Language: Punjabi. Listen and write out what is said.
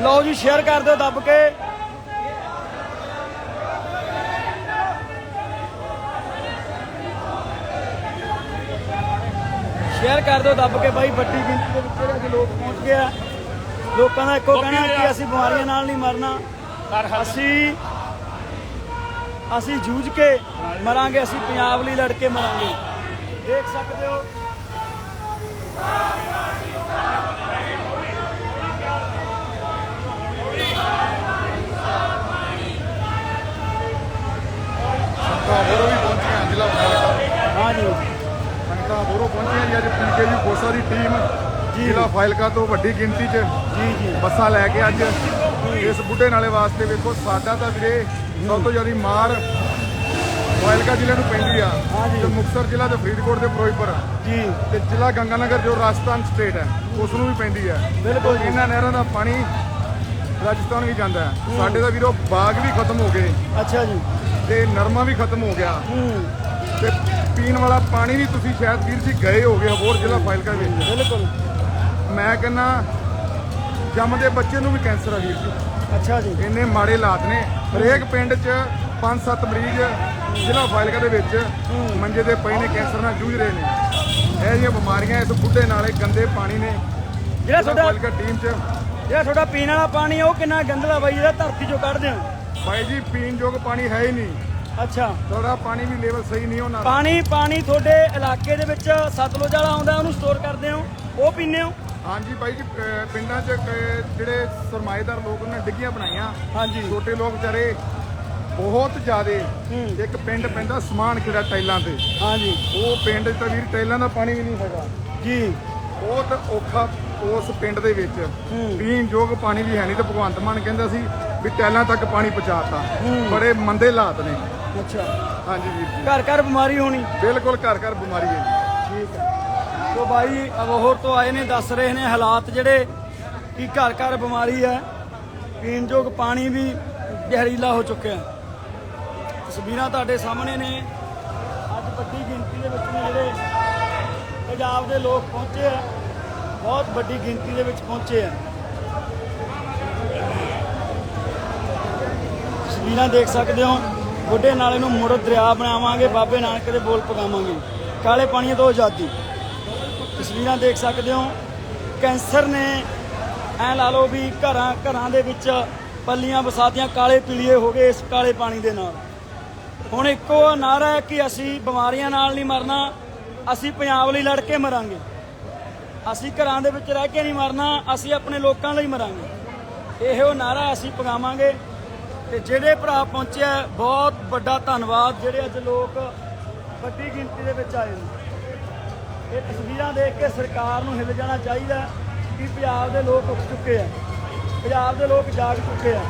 ਲਓ ਜੀ ਸ਼ੇਅਰ ਕਰ ਦਿਓ ਦੱਬ ਕੇ। ਸ਼ੇਅਰ ਕਰ ਦਿਓ ਦੱਬ ਕੇ ਬਾਈ ਵੱਡੀ ਗਿਣਤੀ ਦੇ ਵਿੱਚ ਜਿਹੜੇ ਅੱਜ ਲੋਕ ਪਹੁੰਚ ਗਏ ਆ ਲੋਕਾਂ ਦਾ ਇੱਕੋ ਕਹਿਣਾ ਕਿ ਅਸੀਂ ਬਿਮਾਰੀਆਂ ਨਾਲ ਨਹੀਂ ਮਰਨਾ। ਅਸੀਂ ਅਸੀਂ ਜੂਝ ਕੇ ਮਰਾਂਗੇ ਅਸੀਂ ਪੰਜਾਬ ਲਈ ਲੜ ਕੇ ਮਰਾਂਗੇ। ਦੇਖ ਸਕਦੇ ਹੋ ਸੰਗਤਾਂ ਹੋਰੋਂ ਵੀ ਪਹੁੰਚੀਆਂ ਜ਼ਿਲ੍ਹਾ ਫਾਇਲਕਾ ਹਾਂ ਜੀ ਹੋਰੋਂ ਪਹੁੰਚੀਆਂ ਜੀ ਅੱਜ ਪੀਕੇਯੂ ਕੋਸਾ ਦੀ ਟੀਮ ਜ਼ਿਲ੍ਹਾ ਫਾਇਲਕਾ ਤੋਂ ਵੱਡੀ ਗਿਣਤੀ 'ਚ ਜੀ ਜੀ। ਬੱਸਾਂ ਲੈ ਕੇ ਅੱਜ ਇਸ ਬੁੱਢੇ ਨਾਲੇ ਵਾਸਤੇ ਵੇਖੋ ਸਾਡਾ ਤਾਂ ਵੀਰੇ ਸਭ ਤੋਂ ਜ਼ਿਆਦਾ ਮਾਰ ਫਾਇਲਕਾ ਜ਼ਿਲ੍ਹੇ ਨੂੰ ਪੈਂਦੀ ਆ। ਤੇ ਮੁਕਤਸਰ ਜ਼ਿਲ੍ਹਾ ਤੇ ਫਰੀਦਕੋਟ ਤੇ ਫਿਰੋਜ਼ਪੁਰ। ਜੀ। ਤੇ ਜ਼ਿਲ੍ਹਾ ਗੰਗਾਨਗਰ ਜੋ ਰਾਜਸਥਾਨ ਸਟੇਟ ਹੈ ਉਸ ਨੂੰ ਵੀ ਪੈਂਦੀ ਹੈ ਬਿਲਕੁਲ ਜੀ। ਇਹਨਾਂ ਨਹਿਰਾਂ ਦਾ ਪਾਣੀ ਰਾਜਸਥਾਨ ਵੀ ਜਾਂਦਾ ਹੈ। ਸਾਡੇ ਦਾ ਵੀਰੋ ਬਾਗ ਵੀ ਖਤਮ ਹੋ ਗਏ। ਅੱਛਾ ਜੀ। ਤੇ ਨਰਮਾ ਵੀ ਖਤਮ ਹੋ ਗਿਆ। ਹੂੰ। ਤੇ ਪੀਣ ਵਾਲਾ ਪਾਣੀ ਵੀ ਤੁਸੀਂ ਸ਼ਾਇਦ ਵੀਰ ਜੀ ਗਏ ਹੋਗੇ ਹੋਰ ਜ਼ਿਲ੍ਹਾ ਫਾਇਲਕਾ ਵਿੱਚ। ਬਿਲਕੁਲ। ਮੈਂ ਕਹਿੰਦਾ ਜੰਮਦੇ ਬੱਚੇ ਨੂੰ ਵੀ ਕੈਂਸਰ ਆ ਵੀਰ ਜੀ। ਅੱਛਾ ਜੀ। ਇੰਨੇ ਮਾੜੇ ਹਾਲਾਤ ਨੇ। ਹਰੇਕ ਪਿੰਡ 'ਚ 5-7 ਮਰੀਜ਼ ਜ਼ਿਲ੍ਹਾ ਫਾਇਲਕਾ ਦੇ ਵਿੱਚ ਮੰਜੇ ਦੇ ਪਏ ਨੇ ਕੈਂਸਰ ਨਾਲ ਜੂਝ ਰਹੇ ਨੇ। ਇਹ ਜਿਹੀਆਂ ਬਿਮਾਰੀਆਂ ਇਸ ਬੁੱਢੇ ਨਾਲੇ ਗੰਦੇ ਪਾਣੀ ਨੇ। ਜਿਹੜਾ ਤੁਹਾਡਾ ਫਾਇਲਕਾ ਟੀਮ 'ਚ। ਜਿਹੜਾ ਤੁਹਾਡਾ ਪੀਣ ਵਾਲਾ ਪਾਣੀ ਉਹ ਕਿੰਨਾ ਗੰਦਲਾ ਬਾਈ? ਜਿਹੜਾ ਧਰਤੀ ਚੋਂ ਕੱਢਦੇ ਹੋ ਬਾਈ ਜੀ ਪੀਣ ਯੋਗ ਪਾਣੀ ਹੈ ਹੀ ਨਹੀਂ। ਅੱਛਾ। ਥੋੜਾ ਪਾਣੀ ਵੀ ਲੈਵਲ ਸਹੀ ਨਹੀਂ ਹੋਣਾ ਪਾਣੀ ਪਾਣੀ ਤੁਹਾਡੇ ਇਲਾਕੇ ਦੇ ਵਿੱਚ ਸਤਲੁਜ ਵਾਲਾ ਆਉਂਦਾ ਉਹਨੂੰ ਸਟੋਰ ਕਰਦੇ ਹੋ? ਉਹ ਪੀਂਦੇ ਹੋ? ਹਾਂਜੀ ਬਾਈ ਜੀ ਅਹ ਪਿੰਡਾਂ 'ਚ ਜਿਹੜੇ ਸਰਮਾਏਦਾਰ ਲੋਕ ਉਹਨਾਂ ਨੇ ਡਿੱਗੀਆਂ ਬਣਾਈਆਂ। ਹਾਂਜੀ। ਛੋਟੇ ਲੋਕ ਵਿਚਾਰੇ ਬਹੁਤ ਜ਼ਿਆਦੇ। ਹੂੰ। ਇੱਕ ਪਿੰਡ ਪੈਂਦਾ ਸਮਾਨ ਕਿਹੜਾ ਟਾਈਲਾਂ ਤੇ। ਹਾਂਜੀ। ਉਹ ਪਿੰਡ 'ਚ ਤਾਂ ਵੀਰ ਟਾਈਲਾਂ ਦਾ ਪਾਣੀ ਵੀ ਨਹੀਂ ਹੈਗਾ। ਜੀ। ਬਹੁਤ ਔਖਾ ਉਸ ਪਿੰਡ ਦੇ ਵਿੱਚ। ਹੂੰ। ਪੀਣ ਯੋਗ ਪਾਣੀ ਵੀ ਹੈ ਨਹੀਂ ਤੇ ਭਗਵੰਤ ਮਾਨ ਕਹਿੰਦਾ ਸੀ ਵੀ ਟਾਈਲਾਂ ਤੱਕ ਪਾਣੀ ਪਹੁੰਚਾਤਾ ਬੜੇ ਮੰਦੇ ਹਾਲਾਤ ਨੇ। ਅੱਛਾ। ਹਾਂਜੀ ਵੀਰ ਜੀ। ਘਰ ਘਰ ਬਿਮਾਰੀ ਹੋਣੀ। ਬਿਲਕੁਲ ਘਰ ਘਰ ਬਿਮਾਰੀ ਹੈ ਜੀ। ਠੀਕ ਹੈ। ਸੋ ਬਾਈ ਅਬੋਹਰ ਤੋਂ ਆਏ ਨੇ ਦੱਸ ਰਹੇ ਨੇ ਹਾਲਾਤ ਜਿਹੜੇ ਕਿ ਘਰ ਘਰ ਬਿਮਾਰੀ ਹੈ। ਪੀਣ ਯੋਗ ਪਾਣੀ ਵੀ ਜ਼ਹਿਰੀਲਾ ਹੋ ਚੁੱਕਿਆ ਤਸਵੀਰਾਂ ਤੁਹਾਡੇ ਸਾਹਮਣੇ ਨੇ। ਅੱਜ ਵੱਡੀ ਗਿਣਤੀ ਦੇ ਵਿੱਚ ਨੇ ਜਿਹੜੇ ਪੰਜਾਬ ਦੇ ਲੋਕ ਪਹੁੰਚੇ ਆ। ਬਹੁਤ ਵੱਡੀ ਗਿਣਤੀ ਦੇ ਵਿੱਚ ਪਹੁੰਚੇ ਆ। ਤਸਵੀਰਾਂ ਦੇਖ ਸਕਦੇ ਹੋ। ਬੁੱਢੇ ਨਾਲੇ ਨੂੰ ਮੁੜ ਦਰਿਆ ਬਣਾਵਾਂਗੇ, ਬਾਬੇ ਨਾਨਕ ਦੇ ਬੋਲ ਪਗਾਵਾਂਗੇ। ਕਾਲੇ ਪਾਣੀਆਂ ਤੋਂ ਆਜ਼ਾਦੀ। ਤਸਵੀਰਾਂ ਦੇਖ ਸਕਦੇ ਹੋ। ਕੈਂਸਰ ਨੇ ਐ ਲਾ ਲਓ ਵੀ ਘਰਾਂ ਘਰਾਂ ਦੇ ਵਿੱਚ ਪੱਲੀਆਂ ਵਸਾਤੀਆਂ ਕਾਲੇ ਪੀਲੀਏ ਹੋ ਗਏ ਇਸ ਕਾਲੇ ਪਾਣੀ ਦੇ ਨਾਲ। ਹੁਣ ਇੱਕੋ ਨਾਰਾ ਹੈ ਕਿ ਅਸੀਂ ਬਿਮਾਰੀਆਂ ਨਾਲ ਨਹੀਂ ਮਰਨਾ, ਅਸੀਂ ਪੰਜਾਬ ਲਈ ਲੜ ਕੇ ਮਰਾਂਗੇ। ਅਸੀਂ ਘਰਾਂ ਦੇ ਵਿੱਚ ਰਹਿ ਕੇ ਨਹੀਂ ਮਰਨਾ, ਅਸੀਂ ਆਪਣੇ ਲੋਕਾਂ ਲਈ ਮਰਾਂਗੇ। ਇਹੋ ਨਾਰਾ ਅਸੀਂ ਪਗਾਵਾਂਗੇ। ਤੇ ਜਿਹੜੇ ਭਰਾ ਪਹੁੰਚਿਆ, ਬਹੁਤ ਵੱਡਾ ਧੰਨਵਾਦ, ਜਿਹੜੇ ਅੱਜ ਲੋਕ ਵੱਡੀ ਗਿਣਤੀ ਦੇ ਵਿੱਚ ਆਏ ਨੇ। ਇਹ ਤਸਵੀਰਾਂ ਦੇਖ ਕੇ ਸਰਕਾਰ ਨੂੰ ਹਿੱਲ ਜਾਣਾ ਚਾਹੀਦਾ ਕਿ ਪੰਜਾਬ ਦੇ ਲੋਕ ਉੱਠ ਚੁੱਕੇ ਆ। ਪੰਜਾਬ ਦੇ ਲੋਕ ਜਾਗ ਚੁੱਕੇ ਆ।